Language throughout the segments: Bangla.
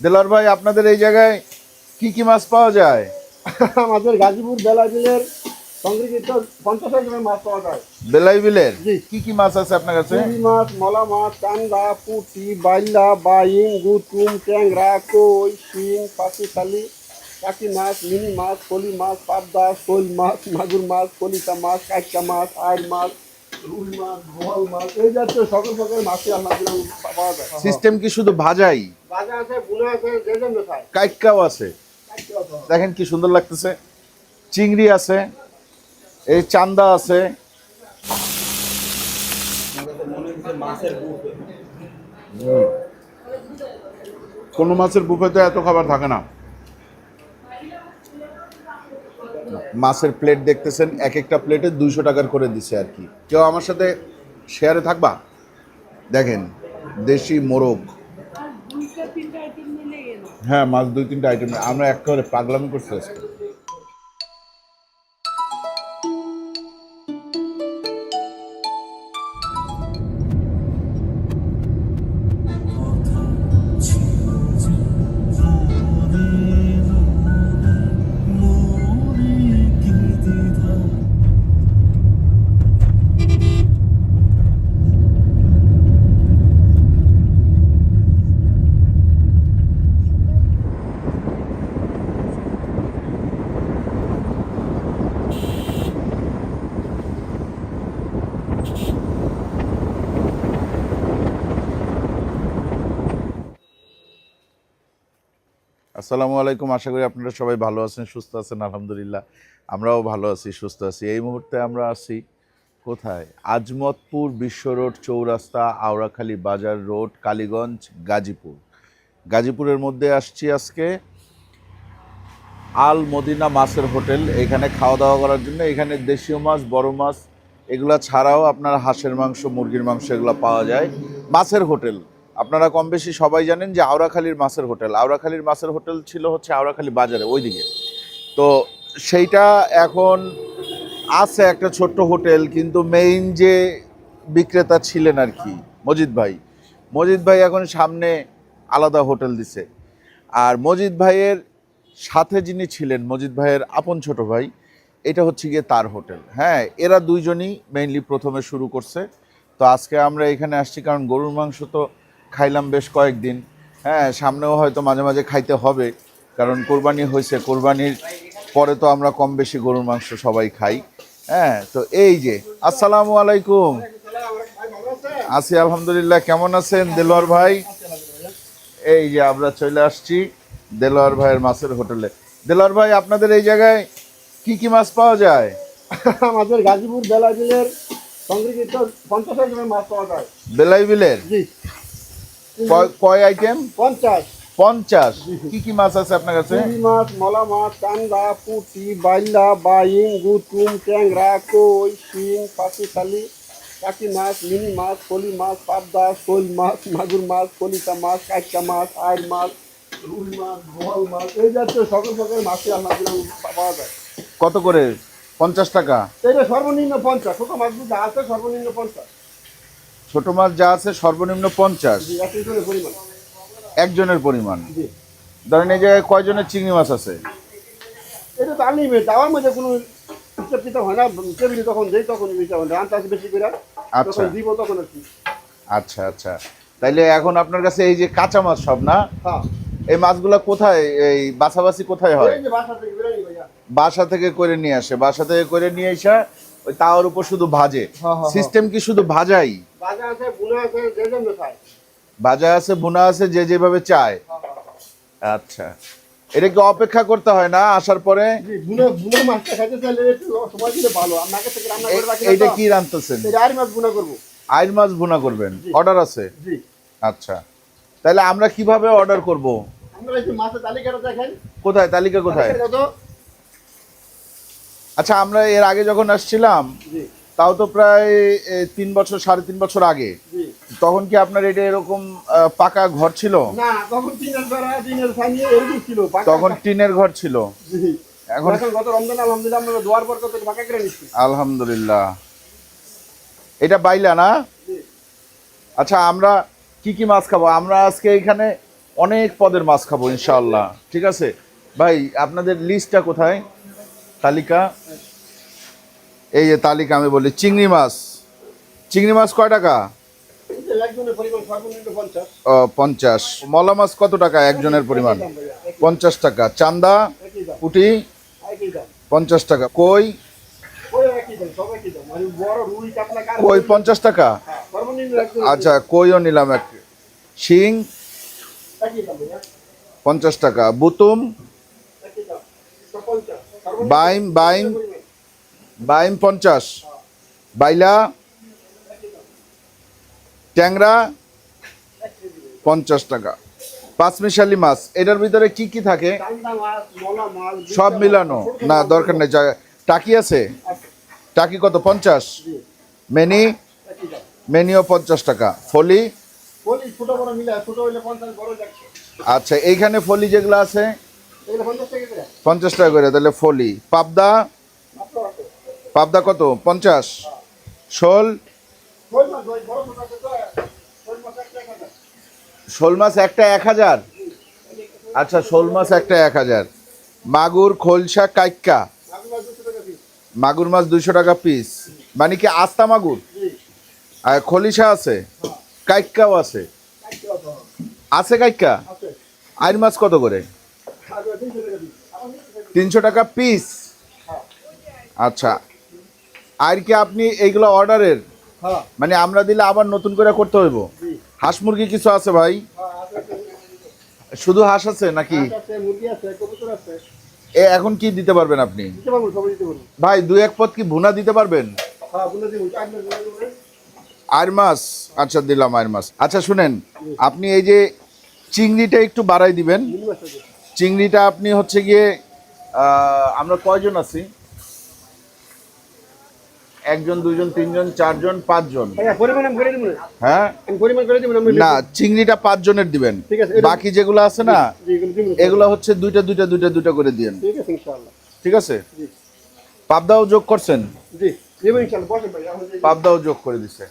দেলার ভাই আপনাদের এই জায়গায় কি কি মাছ পাওয়া যায়? আমাদের গাজীপুর বেলা বিলের সংরক্ষিত পঞ্চাশ মাছ পাওয়া যায়। বেলাই বিলের। কি কি মাছ আছে আপনার কাছে? মাছ মলা মাছ চান্দা পুঁটি বাইলা বাইং গুতুম ট্যাংরা কই শিং পাখিশালি কাকি মাছ মিনি মাছ কলি মাছ পাবদা শোল মাছ মাগুর মাছ কলিতা মাছ কাইকা মাছ আইর মাছ রুই মাছ বোয়াল মাছ এই জাতীয় সকল প্রকার মাছই আমরা পাওয়া যায়। সিস্টেম কি শুধু ভাজাই? বাজা আছে বুনা আছে যে জন্য খায়। কাইকাও আছে। দেখেন কি সুন্দর লাগতেছে। চিংড়ি আছে এই চান্দা আছে। কোনো মাছের বুফেতে এত খাবার থাকে না। মাছের প্লেট দেখতেছেন, এক একটা প্লেটে দুইশো টাকার করে দিছে আর কি। কেউ আমার সাথে শেয়ারে থাকবা? দেখেন, দেশি মোরগ। হ্যাঁ মাছ দুই তিনটা আইটেম আমরা একেবারে পাগলামি করছি আসসালামু আলাইকুম, আশা করি আপনারা সবাই ভালো আছেন, সুস্থ আছেন, আলহামদুলিল্লাহ। আমরাও ভালো আছি, সুস্থ আছি। এই মুহূর্তে আমরা আছি কোথায়? আজমতপুর বিশ্ব রোড চৌরাস্তা, আওড়াখালী বাজার রোড, কালীগঞ্জ, গাজীপুর। গাজীপুরের মধ্যে আসছি আজকে। আল মদিনা মাছের হোটেল, এখানে খাওয়া দাওয়া করার জন্য। এখানে দেশীয় মাছ, বড় মাছ, এগুলা ছাড়াও আপনার হাঁসের মাংস, মুরগির মাংস এগুলো পাওয়া যায়। মাছের হোটেল। আপনারা কম বেশি সবাই জানেন যে আওড়াখালীর মাছের হোটেল। আওড়াখালীর মাছের হোটেল ছিল হচ্ছে আওড়াখালী বাজারে, ওইদিকে। তো সেইটা এখন আছে একটা ছোট্ট হোটেল, কিন্তু মেইন যে বিক্রেতা ছিলেন আর কি, মজিদ ভাই। মজিদ ভাই এখন সামনে আলাদা হোটেল দিছে। আর মজিদ ভাইয়ের সাথে যিনি ছিলেন, মজিদ ভাইয়ের আপন ছোট ভাই, এটা হচ্ছে গিয়ে তার হোটেল। হ্যাঁ এরা দুইজনই মেইনলি প্রথমে শুরু করছে। তো আজকে আমরা এখানে আসছি, কারণ গরুর মাংস তো খাইলাম বেশ কয়েকদিন। হ্যাঁ সামনেও হয়তো মাঝে মাঝে খাইতে হবে কারণ কোরবানি হয়েছে। কোরবানির পরে তো আমরা কম বেশি গরুর মাংস সবাই খাই। হ্যাঁ তো এই যে আসসালামু আলাইকুম। আছি আলহামদুলিল্লাহ কেমন আছেন দেলোয়ার ভাই? এই যে আমরা চলে আসছি দেলোয়ার ভাইয়ের মাছের হোটেলে। দেলোয়ার ভাই আপনাদের এই জায়গায় কি কি মাছ পাওয়া যায়? আমাদের গাজীপুর বেলা বিলের সংরক্ষিত পঞ্চাশ মাছ পাওয়া যায়। বেলাই বিলের জি। কয়- আইটেম পঞ্চাশ। পঞ্চাশ। কি কি মাছ আছে আপনার কাছে? মাছ মলা মাছ চান্দা পুঁটি বাইলা বাইং গুতুম ট্যাংরা কই শিং পাখিশালি কাকি মাছ মিনি মাছ কলি মাছ পাবদা শোল মাছ মাগুর মাছ কলিতা মাছ কাইকা মাছ আইর মাছ রুই মাছ বোয়াল মাছ এই জাতীয় সকল প্রকার মাছই আমরা পাওয়া যায়। কত করে? পঞ্চাশ টাকা? এটা সর্বনিম্ন পঞ্চাশ। ছোটো মাছগুলো যা আছে সর্বনিম্ন পঞ্চাশ। ছোট মাছ যা আছে সর্বনিম্ন পঞ্চাশ। একজনের পরিমাণ। ধরেন এই জায়গায় কয়জনের চিংড়ি মাছ আছে? এটা তো দেওয়ার মধ্যে কোনো হিসাব কিতাব হয় না। টেবিলে তখন দেই তখন হিসাব হয় বেশি করে আচ্ছা। দিব তখন আর কি। আচ্ছা আচ্ছা। তাইলে এখন আপনার কাছে এই যে কাঁচা মাছ সব না? হ্যাঁ। এই মাছগুলা কোথায়? এই বাছাবাছি কোথায় হয়? বাসা থেকে বাসা থেকে করে নিয়ে আসে। বাসা থেকে করে নিয়ে এসে ওই তাওয়ার উপর শুধু ভাজে। হ্যাঁ, হ্যাঁ, সিস্টেম কি শুধু ভাজাই? বাজা আছে বুনা আছে যে জন্য খায়। ভাজা আছে বুনা আছে যে যেভাবে চায়। আচ্ছা। এটা কি অপেক্ষা করতে হয় না আসার পরে? কি এটা মাছ বুনা আইর মাছ ভুনা করবেন? অর্ডার আছে? আচ্ছা। তাহলে আমরা কীভাবে অর্ডার করব? আমরা এই যে মাছের তালিকাটা দেখেন। কোথায়? তালিকা কোথায়? আচ্ছা আমরা এর আগে যখন আসছিলাম তাও তো প্রায় তিন বছর সাড়ে তিন বছর আগে। তখন কি আপনার এটা এরকম পাকা ঘর ছিল? তখন টিনের ঘর ছিল? এখন আলহামদুলিল্লাহ এটা বাইলা না? আচ্ছা আমরা কি কি মাছ খাব? আমরা আজকে এখানে অনেক পদের মাছ খাব ইনশাআল্লাহ। ঠিক আছে? ভাই আপনাদের লিস্টটা কোথায়? তালিকা? এই যে তালিকা আমি বলি, চিংড়ি মাছ। চিংড়ি মাছ কয় টাকা? পঞ্চাশ। মলা মাছ কত টাকা একজনের পরিমাণ? পঞ্চাশ টাকা। চান্দা, পুটি, পঞ্চাশ টাকা। কই? কই, পঞ্চাশ টাকা? আচ্ছা কইও নিলাম এক। শিং, পঞ্চাশ টাকা। বুতুম বাইম বাইম বাইম পঞ্চাশ। বাইলা ট্যাংরা পঞ্চাশ টাকা। পাঁচমিশালি মাছ এটার ভিতরে কি কি থাকে? সব মিলানো। না দরকার নেই টাকি আছে। টাকি কত? পঞ্চাশ। মেনি মেনিও পঞ্চাশ টাকা। ফলি? আচ্ছা এইখানে ফলি যেগুলো আছে? পঞ্চাশ টাকা করে। তাহলে ফলি। পাবদা? পাবদা কত? পঞ্চাশ। শোল। শোল মাছ একটা এক হাজার। আচ্ছা শোল মাছ একটা এক হাজার। মাগুর খোলসা কাইক্কা? মাগুর মাছ দুশো টাকা পিস মানে কি আস্তা মাগুর? আর খলিসা আছে? কাইক্কাও আছে? আছে। আছে কাইক্কা? আছে। মাছ কত করে? তিনশো টাকা পিস আচ্ছা আর কি আপনি এইগুলো অর্ডারের হ্যাঁ। মানে আমরা দিলে আবার নতুন করে করতে হইব? হাঁস মুরগি কিছু আছে ভাই? হ্যাঁ শুধু হাঁস আছে নাকি? এ এখন কি দিতে পারবেন আপনি? ভাই দু এক পদ কি ভুনা দিতে পারবেন? হ্যাঁ দেবো আয়ের মাছ আচ্ছা দিলাম আয়ের মাছ আচ্ছা শুনেন আপনি এই যে চিংড়িটা একটু বাড়াই দিবেন। চিংড়িটা আপনি হচ্ছে গিয়ে আমরা কয়জন আছি? একজন দুইজন তিনজন চারজন পাঁচজন? না হ্যাঁ? না চিংড়িটা পাঁচ জনের দিবেন। ঠিক আছে, বাকি যেগুলো আছে না এগুলো হচ্ছে দুইটা দুইটা দুইটা দুইটা করে দিয়েন। ঠিক আছে পাবদাও যোগ করছেন? পাবদাও যোগ করে দিছে।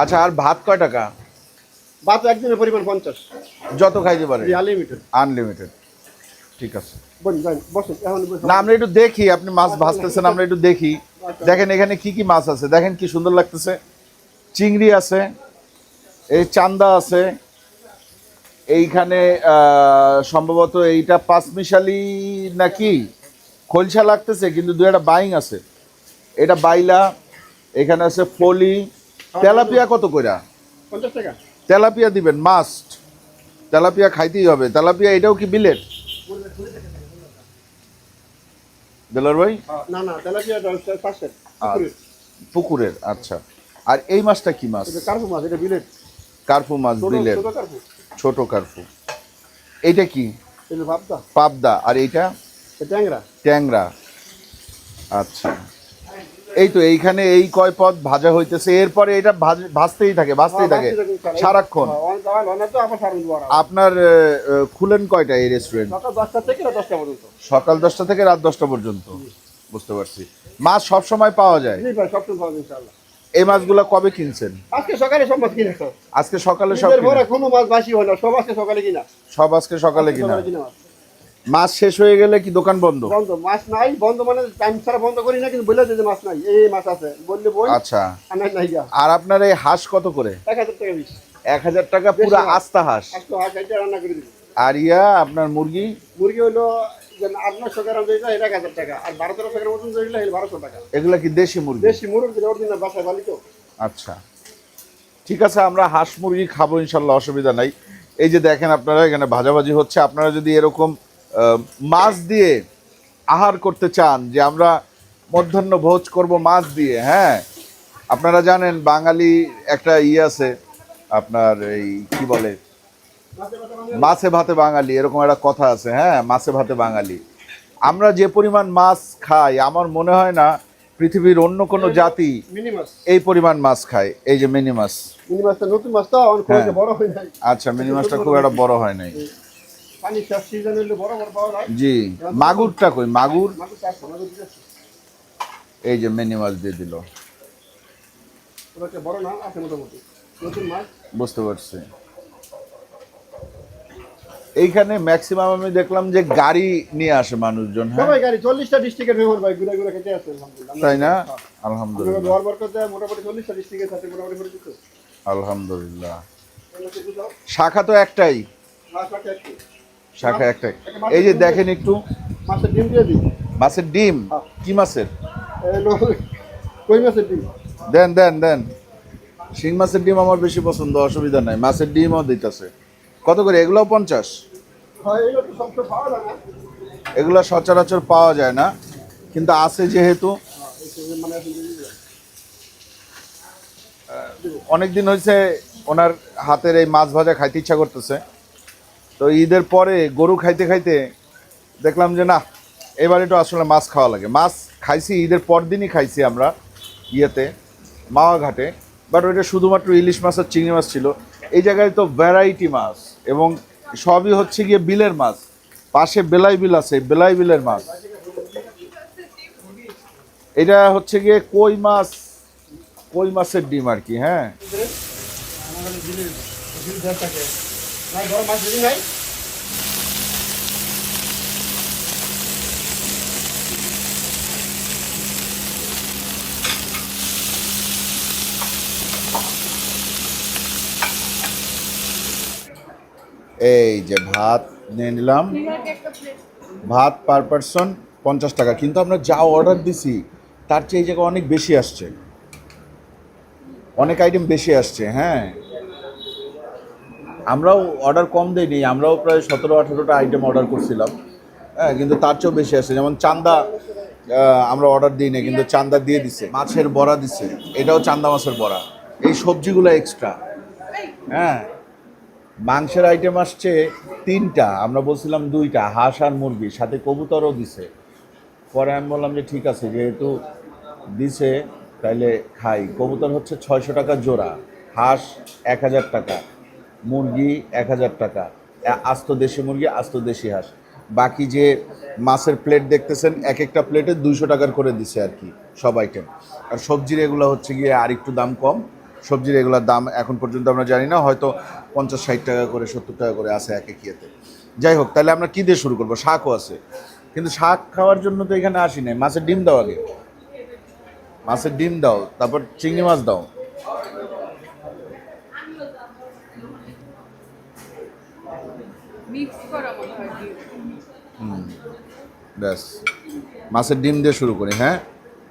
আচ্ছা আর ভাত কয় টাকা? ভাত একজনের পরিমাণ পঞ্চাশ। যত খাইতে পারে। আনলিমিটেড আনলিমিটেড ঠিক আছে। না আমরা একটু দেখি আপনি মাছ ভাজতেছেন আমরা একটু দেখি। দেখেন এখানে কি কি মাছ আছে দেখেন কি সুন্দর লাগতেছে। চিংড়ি আছে এই চান্দা আছে এইখানে সম্ভবত এইটা পাঁচমিশালি নাকি? খলসা লাগতেছে কিন্তু দু একটা বাইং আছে। এটা বাইলা এখানে আছে ফলি। তেলাপিয়া কত কইরা? তেলাপিয়া দিবেন মাস্ট। তেলাপিয়া খাইতেই হবে। তেলাপিয়া এটাও কি বিলেট? দেলার ভাই? না না তেলাপিয়াটা পাঁচশো আর পুকুরের। আচ্ছা। আর এই মাছটা কি মাছ? কার্পু মাছ এটা বিলেট কার্পু মাছ বিলেট ছোট কার্পু। এইটা কি? পাবদা। পাবদা। আর এইটা? ট্যাংরা। ট্যাংরা। আচ্ছা। এই তো এইখানে এই কয় পদ ভাজা হইতেছে। এরপরে এটা ভাজতেই থাকে ভাজতেই থাকে। সারাক্ষণ। আপনার খুলেন কয়টা এই রেস্টুরেন্ট সকাল দশটা থেকে রাত দশটা পর্যন্ত। বুঝতে পারছি। মাছ সব সময় পাওয়া যায়? এই মাছগুলো কবে কিনছেন? আজকে সকালে সব মাছ কিনে খাও আজকে সকালে সব কিনা? কোনো মাছ বাসি হয় না সব আজকে সকালে কিনা। সব আজকে সকালে কিনা। মাছ। শেষ হয়ে গেলে কি দোকান বন্ধ? বন্ধ। মাছ নাই বন্ধ মানে টাইম ছাড়া বন্ধ করি না কিন্তু বলে যে মাছ নাই এই মাছ আছে। বললে বই আচ্ছা। আর নাই আর আপনার এই হাঁস কত করে? এক হাজার টাকা বিশ। এক হাজার টাকা পুরো আস্তা হাঁস। আজকে হাঁস এটা রান্না করে দিবি। আর ইয়া আপনার মুরগি? মুরগি টাকা। এগুলা কি দেশি মুরগি? দেশি মুরগি বাসায় বালি তো। আচ্ছা। ঠিক আছে আমরা হাঁস মুরগি খাব ইনশাল্লাহ অসুবিধা নাই। এই যে দেখেন আপনারা এখানে ভাজাভাজি হচ্ছে। আপনারা যদি এরকম মাছ দিয়ে আহার করতে চান যে আমরা মধ্যাহ্ন ভোজ করব মাছ দিয়ে হ্যাঁ? আপনারা জানেন বাঙালি একটা ইয়ে আছে আপনার এই কি বলে? মাছে ভাতে বাঙালি এরকম একটা কথা আছে হ্যাঁ? মাছে ভাতে বাঙালি। আমরা যে পরিমাণ মাছ খাই আমার মনে হয় না পৃথিবীর অন্য কোনো জাতি এই পরিমাণ মাছ খায় এই যে মিনি মাছ। মিনি হ্যাঁ। আচ্ছা মিনি মাছটা খুব একটা বড় হয় নাই। জি মাগুরটা কই? মাগুর? এই যে মিনি মাছ দিয়ে দিল। বড় না আছে মোটামুটি। নতুন মাছ? বুঝতে পারছি। এইখানে ম্যাক্সিমাম আমি দেখলাম যে গাড়ি নিয়ে আসে মানুষজন হ্যাঁ? সবাই গাড়ি চল্লিশটা ডিস্ট্রিক্টের মেহমান ভাই ঘুরে ঘুরে খেতে আলহামদুলিল্লাহ। তাই না? আলহামদুলিল্লাহ। দোয়ার বরকতে মোটামুটি চল্লিশটা ডিস্ট্রিক্টের সাথে মোটামুটি দিচ্ছে আলহামদুলিল্লাহ। শাখা তো একটাই। শাখা একটাই। এই যে দেখেন একটু। মাছের ডিম দিয়ে দিই। মাছের ডিম? কি মাছের? কই মাছের ডিম? দেন দেন দেন। শিং মাছের ডিম আমার বেশি পছন্দ অসুবিধা নাই। মাছের ডিমও দিতেছে। কত করে? এগুলোও পঞ্চাশ? হয় এগুলো তো সব তো পাওয়া যায় না। এগুলো সচরাচর পাওয়া যায় না। কিন্তু আছে যেহেতু মানে অনেক দিন হয়েছে ওনার হাতের এই মাছ ভাজা খাইতে ইচ্ছা করতেছে। তো ঈদের পরে গরু খাইতে খাইতে দেখলাম যে না, এবার একটু আসলে মাছ খাওয়া লাগে। মাছ খাইছি, ঈদের পর দিনই খাইছি আমরা ইয়েতে মাওয়া ঘাটে বাট ওইটা শুধুমাত্র ইলিশ মাছ আর চিংড়ি মাছ ছিল। এই জায়গায় তো ভ্যারাইটি মাছ এবং সবই হচ্ছে গিয়ে বিলের মাছ। পাশে বেলাই বিল আছে, বেলাই বিলের মাছ। এটা হচ্ছে গিয়ে কই মাছ, কই মাছের ডিম আর কি হ্যাঁ? এই যে ভাত নিয়ে নিলাম। ভাত পার পারসন পঞ্চাশ টাকা। কিন্তু আমরা যা অর্ডার দিছি, তার চেয়ে এই জায়গায় অনেক বেশি আসছে। অনেক আইটেম বেশি আসছে হ্যাঁ। আমরাও অর্ডার কম দেইনি, আমরাও প্রায় সতেরো, আঠেরোটা আইটেম অর্ডার করছিলাম। হ্যাঁ কিন্তু তার চেয়েও বেশি আসছে যেমন চান্দা আমরা অর্ডার দিই না কিন্তু চান্দা দিয়ে দিছে। মাছের বড়া দিছে। এটাও চান্দা মাছের বড়া। এই সবজিগুলো এক্সট্রা হ্যাঁ মাংসের আইটেম আসছে তিনটা, আমরা বলছিলাম দুইটা, হাঁস আর মুরগি, সাথে কবুতরও দিছে। পরে আমি বললাম যে ঠিক আছে, যেহেতু দিছে, তাইলে খাই। কবুতর হচ্ছে ছয়শো টাকা জোড়া, হাঁস এক হাজার টাকা। মুরগি এক হাজার টাকা। আস্ত দেশি মুরগি, আস্ত দেশি হাঁস। বাকি যে মাছের প্লেট দেখতেছেন, এক একটা প্লেটে দুইশো টাকার করে দিছে আর কি সব আইটেম আর সবজির এগুলো হচ্ছে গিয়ে আর একটু দাম কম। সবজির এগুলোর দাম এখন পর্যন্ত আমরা জানি না, হয়তো পঞ্চাশ, ষাট টাকা করে, সত্তর টাকা করে আছে এক এক ইয়েতে। যাই হোক, তাহলে আমরা কী দিয়ে শুরু করব? শাকও আছে। কিন্তু শাক খাওয়ার জন্য তো এখানে আসি নাই। মাছের ডিম দাও আগে। মাছের ডিম দাও, তারপর চিংড়ি মাছ দাও। মিক্স। ব্যাস। মাছের ডিম দিয়ে শুরু করি হ্যাঁ?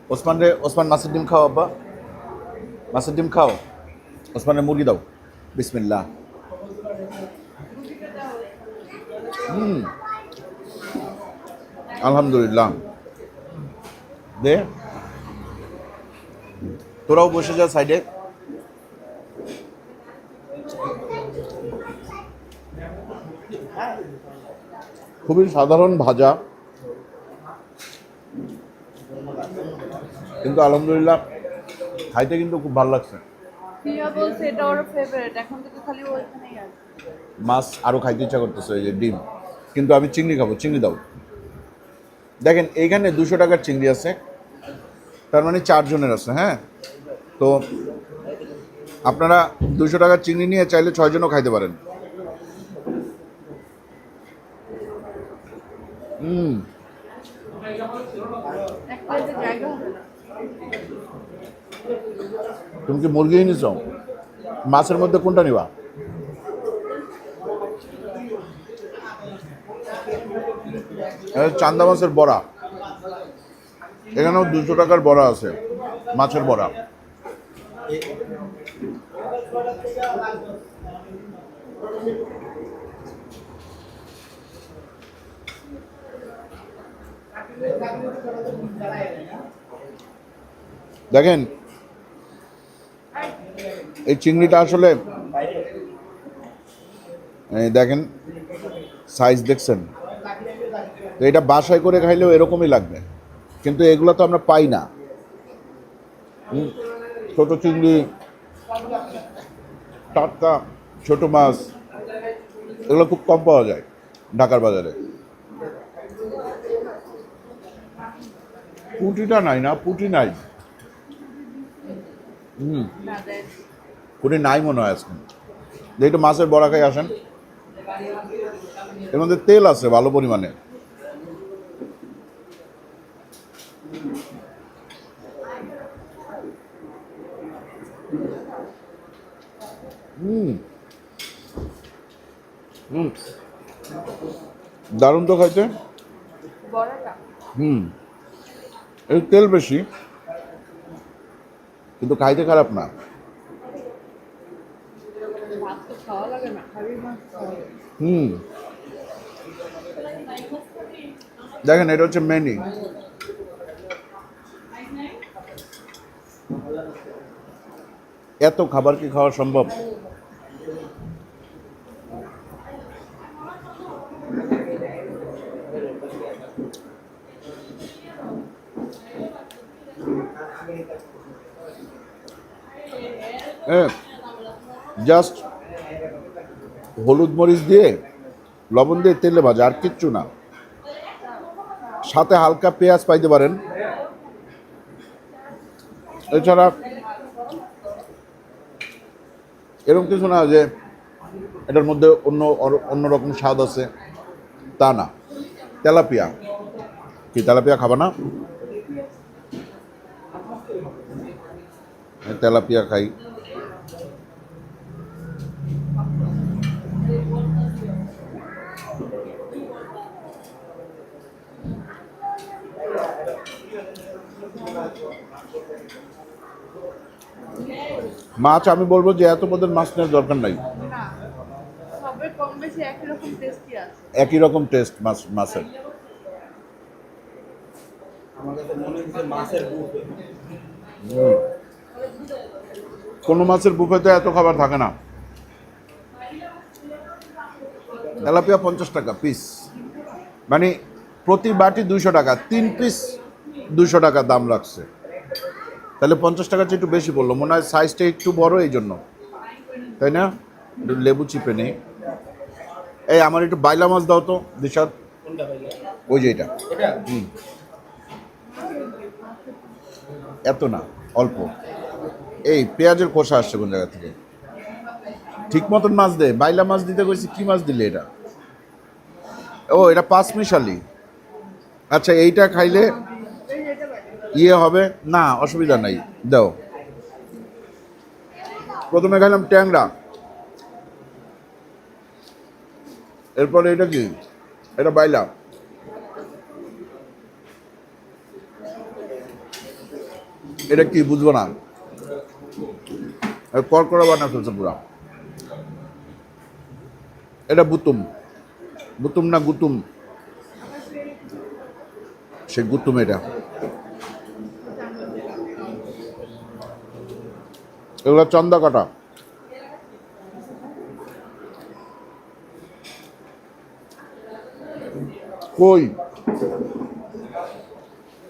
ওসমান রে, ওসমান, মাছের ডিম খাও আব্বা। মাছের ডিম খাও। ওসমানের মুরগি দাও। বিসমিল্লাহ। হুম। আলহামদুলিল্লাহ। দে। তোরাও বসে যা সাইডে। খুবই সাধারণ ভাজা। কিন্তু আলহামদুলিল্লাহ খাইতে কিন্তু খুব ভালো লাগছে। মাছ আরও খাইতে ইচ্ছা করতেছে এই যে ডিম। কিন্তু আমি চিংড়ি খাব চিংড়ি দাও। দেখেন এইখানে দুশো টাকার চিংড়ি আছে। তার মানে চারজনের আছে হ্যাঁ? তো আপনারা দুশো টাকার চিংড়ি নিয়ে চাইলে ছয়জনও খাইতে পারেন। হুম। তুমি কি মুরগি নিছ মাছের মধ্যে কোনটা নিবা? চান্দা মাছের বড়া। এখানেও দুশো টাকার বড়া আছে, মাছের বড়া। দেখেন, এই চিংড়িটা আসলে দেখেন সাইজ দেখছেন। এটা বাসায় করে খাইলেও এরকমই লাগবে। কিন্তু এগুলো তো আমরা পাই না। ছোট চিংড়ি, টাটকা, ছোট মাছ, এগুলো খুব কম পাওয়া যায় ঢাকার বাজারে। পুঁটিটা নাই না পুঁটি নাই। হুম। পুরি নাই মনে হয় আজকে। একটু মাছের বড়া খাই আসেন। এর মধ্যে তেল আছে ভালো পরিমাণে। হুম। হুম। দারুণ তো খাইতে। হুম। এর তেল বেশি, কিন্তু খাইতে খারাপ না। হুম। দেখেন, এটা হচ্ছে মেনি। এত খাবার কি খাওয়া সম্ভব? জাস্ট হলুদ মরিচ দিয়ে লবণ দিয়ে তেলে ভাজা, আর কিচ্ছু না। সাথে হালকা পেঁয়াজ পাইতে পারেন। এছাড়া এরকম কিছু না যে এটার মধ্যে অন্য অন্যরকম স্বাদ আছে, তা না। তেলাপিয়া। কি, তেলাপিয়া খাবা না? তেলাপিয়া খাই। মাছ আমি বলব যে এত পদের মাছ নেওয়ার দরকার নাই। একই রকম টেস্টি আছে। একই রকম টেস্ট মাছ মাছের। কোনো মাছের বুফেতে এত খাবার থাকে না। তেলাপিয়া পঞ্চাশ টাকা পিস মানে প্রতি বাটি দুইশো টাকা তিন পিস দুইশো টাকা দাম রাখছে। তাহলে পঞ্চাশ টাকার চেয়ে একটু বেশি বলল। মনে হয় সাইজটা একটু বড় এই জন্য। তাই না? একটু লেবু চিপে নেই। এই আমার একটু বাইলা মাছ দাও তো দিশাদ ওই যে এটা। হুম। এত না অল্প। এই পেঁয়াজের কষা আসছে কোন জায়গা থেকে? ঠিক মতন মাছ দে। বাইলা মাছ দিতে কইছি কি মাছ দিলে এটা? ও এটা পাঁচ মিশালি। আচ্ছা এইটা খাইলে ইয়ে হবে? না, অসুবিধা নাই। দাও। প্রথমে খাইলাম ট্যাংরা। এরপরে এটা কি? এটা বাইলা। এটা কি বুঝব না। কড়কড়া বানা ফেলছে পুরা। এটা বুতুম বুতুম না গুতুম? সে গুতুম এটা। এগুলো চন্দা কাটা। কই?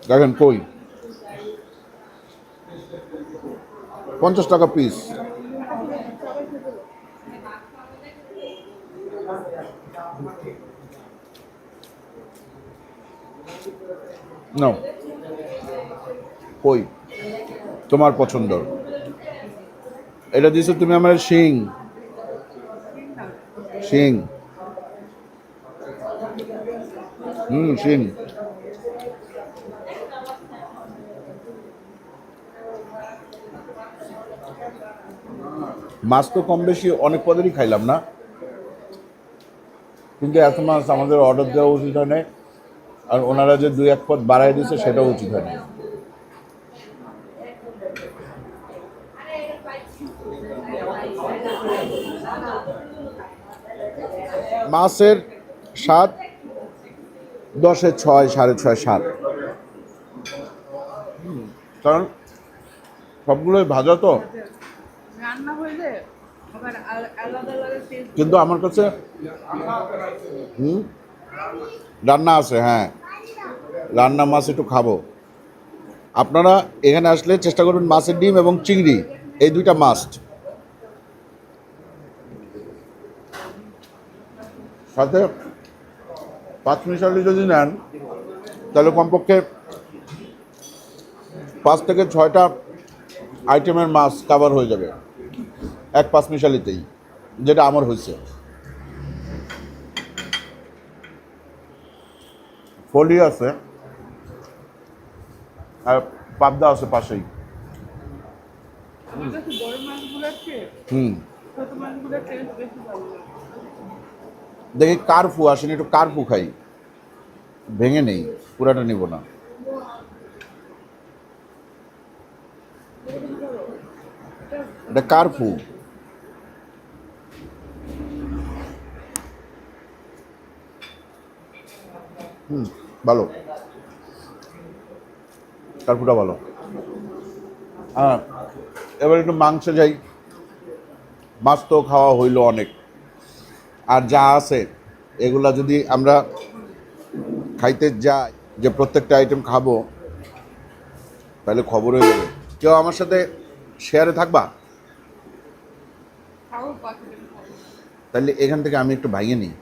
দেখেন কই? পঞ্চাশ টাকা পিস নাও। কই? তোমার পছন্দ এটা দিছো তুমি আমার শিং। শিং। হুম, শিং। মাছ তো কম বেশি অনেক পদেরই খাইলাম না। কিন্তু এত মাছ আমাদের অর্ডার দেওয়া উচিত হয় নাই। আর ওনারা যে দুই এক পদ বাড়াই দিয়েছে, সেটাও উচিত হয় মাছের স্বাদ দশে ছয় সাড়ে ছয় সাত। কারণ সবগুলোই ভাজা তো। কিন্তু আমার কাছে হুম রান্না আছে হ্যাঁ। রান্না মাছ একটু খাব। আপনারা এখানে আসলে চেষ্টা করবেন মাছের ডিম এবং চিংড়ি এই দুইটা মাস্ট সাথে পাঁচ মিশালি যদি নেন তাহলে কমপক্ষে পাঁচ থেকে ছয়টা আইটেমের মাছ কাভার হয়ে যাবে। এক পাঁচ মিশালিতেই যেটা আমার হয়েছে। ফলি আছে আর পাবদা আছে পাশেই। হুম ছোট মাছগুলোর টেস্ট বেশি ভালো লাগে দেখি কারফু আসেন, একটু কারফু খাই। ভেঙে নেই, পুরাটা নিব না। এটা কারফু। হুম, ভালো। কারফুটা ভালো। হ্যাঁ এবার একটু মাংস যাই। মাছ তো খাওয়া হইল অনেক। আর যা আছে এগুলা যদি আমরা খাইতে যাই যে প্রত্যেকটা আইটেম খাব তাহলে খবর হয়ে যাবে। কেউ আমার সাথে শেয়ারে থাকবা? তাহলে এখান থেকে আমি একটু ভাইয়ে নিই।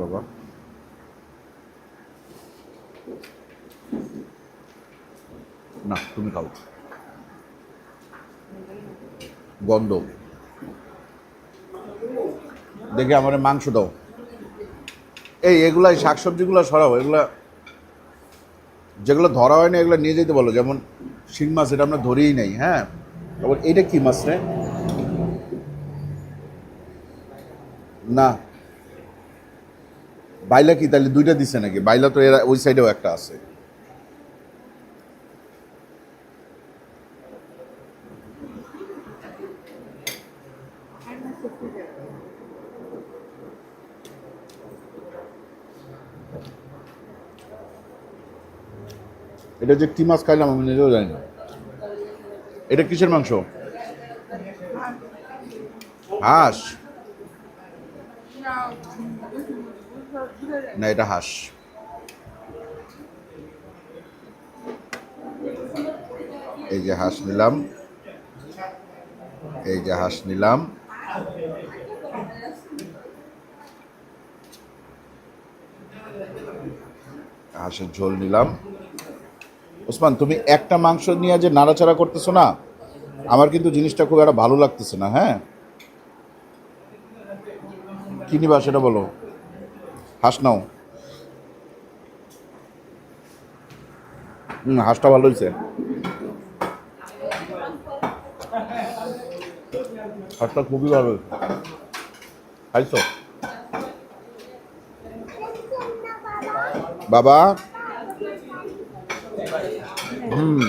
বাবা। না তুমি খাও। গন্ধ। দেখে আমার মাংস দাও। এই এগুলা শাকসবজিগুলো সরাও, এগুলা যেগুলো ধরা হয় না এগুলো নিয়ে যেতে বলো। যেমন শিং মাছ, এটা আমরা ধরেই নেই হ্যাঁ? তারপর এটা কি মাছ রে? না। বাইলা কি? তাহলে দুইটা দিছে নাকি? বাইলা তো এরা, ওই সাইডেও একটা আছে। এটা যে কি মাছ খাইলাম আমি নিজেও জানি না। এটা কিসের মাংস? হাঁস। না, এটা হাঁস। এই যে হাঁস নিলাম। এই যে হাঁস নিলাম। হাঁসের ঝোল নিলাম। ওসমান, তুমি একটা মাংস নিয়ে যে নাড়াচাড়া করতেছো না, আমার কিন্তু জিনিসটা খুব একটা ভালো লাগতেছে না হ্যাঁ? কি নিবা সেটা বলো? হাঁস নাও। হুম, হাঁসটা ভালো হয়েছে হাঁসটা খুবই ভালো হয়েছে বাবা? হুম।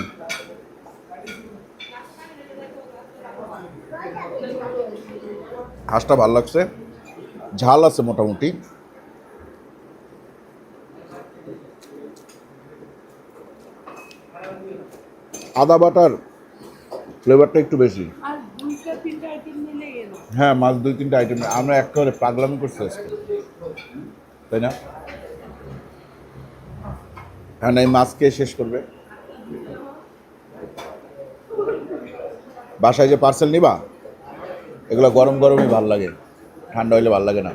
হাঁসটা ভালো লাগছে। ঝাল আছে মোটামুটি। আদা বাটার ফ্লেভারটা একটু বেশি। আর দুইটা তিনটা আইটেম মিলে গেল। হ্যাঁ মাছ দুই তিনটা আইটেম আমরা একেবারে পাগলামি করছি আজকে। তাই না? হ্যাঁ না এই মাছ কে শেষ করবে। বাসায় যে পার্সেল নিবা, এগুলো গরম গরমই ভালো লাগে, ঠান্ডা হইলে ভালো লাগে না।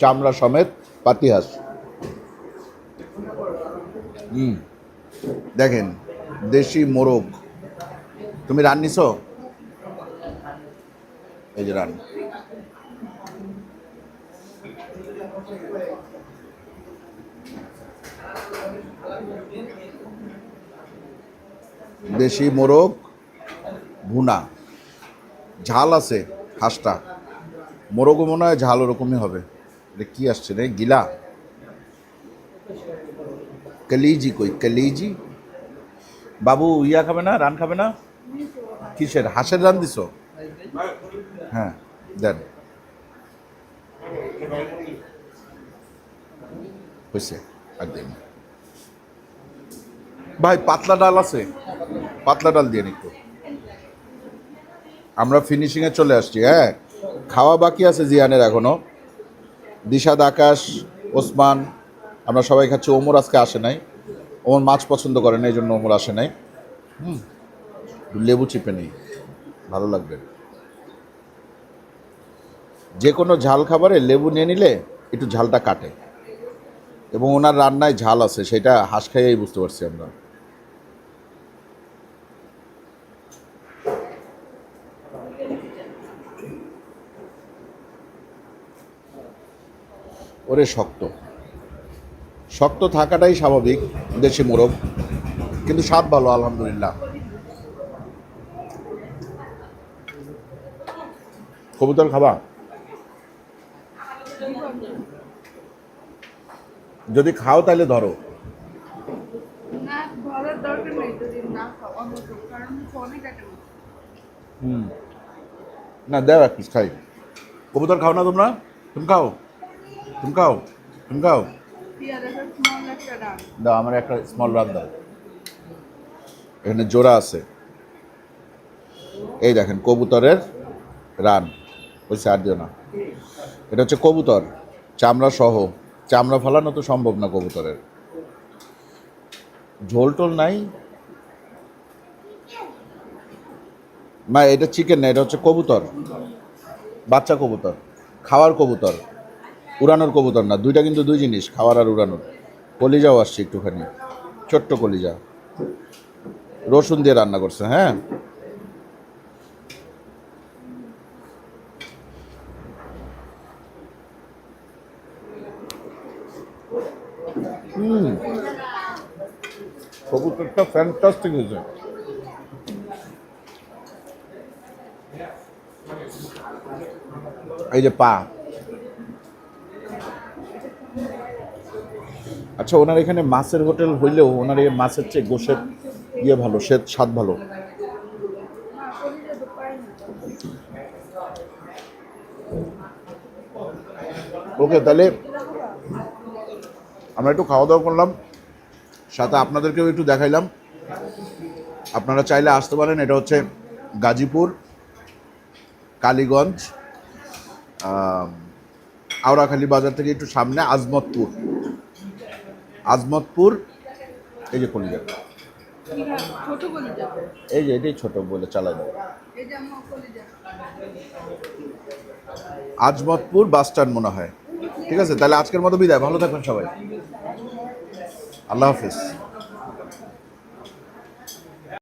চামড়া সমেত পাতিহাস। হুম, দেখেন, দেশি মোরগ। তুমি রান নিছ এই যে দেশি মোরগ, ভুনা। ঝাল আছে, হাঁসটা। মোরগও মনে হয় ঝাল ওরকমই হবে। এটা কি আসছে রে? গিলা? কলিজি কই? কলিজি? বাবু, ইয়া খাবে না? রান খাবে না? কিসের? হাঁসের রান দিছ? হ্যাঁ দেন। হয়েছে একদম ভাই, পাতলা ডাল আছে। পাতলা ডাল দিয়ে একটু আমরা ফিনিশিংয়ে চলে আসছি হ্যাঁ। খাওয়া বাকি আছে জিয়ানের এখনও। দিশাদ, আকাশ, ওসমান, আমরা সবাই খাচ্ছি। ওমর আজকে আসে নাই। ওমর মাছ পছন্দ করে না, এই জন্য ওমর আসে নাই। হুম লেবু চিপে নেই। ভালো লাগবে। যে কোনো ঝাল খাবারে লেবু নিয়ে নিলে একটু ঝালটা কাটে। এবং ওনার রান্নায় ঝাল আছে, সেটা হাঁস খাইয়েই বুঝতে পারছি আমরা। ওরে শক্ত। শক্ত থাকাটাই স্বাভাবিক, দেশি মোরগ। কিন্তু স্বাদ ভালো, আলহামদুলিল্লাহ। কবুতর খাবা? যদি খাও তাহলে ধরো। হুম। না দেও এক পিস খাই। কবুতর খাও না তোমরা? তুমি খাও? তুমি খাও? তুমি খাও? দাও আমার একটা স্মল রান দাও। এখানে জোড়া আছে। এই দেখেন কবুতরের রান ওই আর দিও না। এটা হচ্ছে কবুতর চামড়া সহ। চামড়া ফেলানো তো সম্ভব না কবুতরের। ঝোল টোল নাই। মা এটা চিকেন না, এটা হচ্ছে কবুতর। বাচ্চা কবুতর, খাওয়ার কবুতর, উড়ানোর কবুতর না। দুইটা কিন্তু দুই জিনিস, খাওয়ার আর উড়ানোর। কলিজাও আসছে একটুখানি, ছোট্ট কলিজা। রসুন দিয়ে রান্না করছে হ্যাঁ হুম কবুতরটা ফ্যান্টাস্টিক হয়েছে এই যে পা। আচ্ছা ওনার এখানে মাছের হোটেল হইলেও ওনার এই মাছের চেয়ে গোশের ইয়ে ভালো, সে স্বাদ ভালো। ওকে, তাহলে আমরা একটু খাওয়া দাওয়া করলাম। সাথে আপনাদেরকেও একটু দেখাইলাম। আপনারা চাইলে আসতে পারেন, এটা হচ্ছে গাজীপুর, কালীগঞ্জ আওড়াখালী বাজার থেকে একটু সামনে আজমতপুর। আজমতপুর, এই যে কলিজা এই যে এটাই ছোট বলে চালাই দাও এই যে আমার কলিজা আজমতপুর বাস স্ট্যান্ড মনে হয়। ঠিক আছে, তাহলে আজকের মতো বিদায়। ভালো থাকবেন সবাই। আল্লাহ হাফিজ